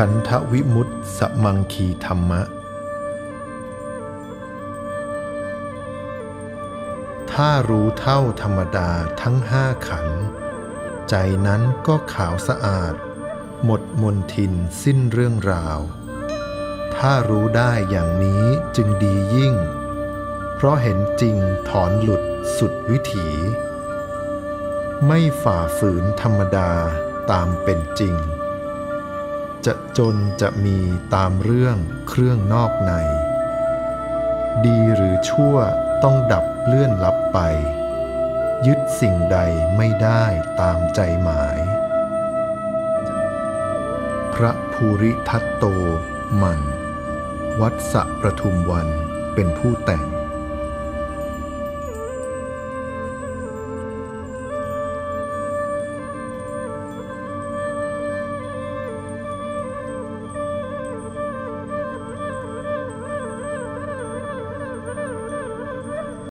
ขันธวิมุตสมังคีธรรมะ ถ้ารู้เท่าธรรมดาทั้งห้าขัน ใจนั้นก็ขาวสะอาด หมดมนทินสิ้นเรื่องราว ถ้ารู้ได้อย่างนี้จึงดียิ่ง เพราะเห็นจริงถอนหลุดสุดวิถี ไม่ฝ่าฝืนธรรมดาตามเป็นจริง จะจนจะมีตามเรื่องเครื่องนอกใน ดีหรือชั่วต้องดับเลื่อนลับไป ยึดสิ่งใดไม่ได้ตามใจหมาย พระภูริทัตโตมัน วัดสะประทุมวันเป็นผู้แต่ง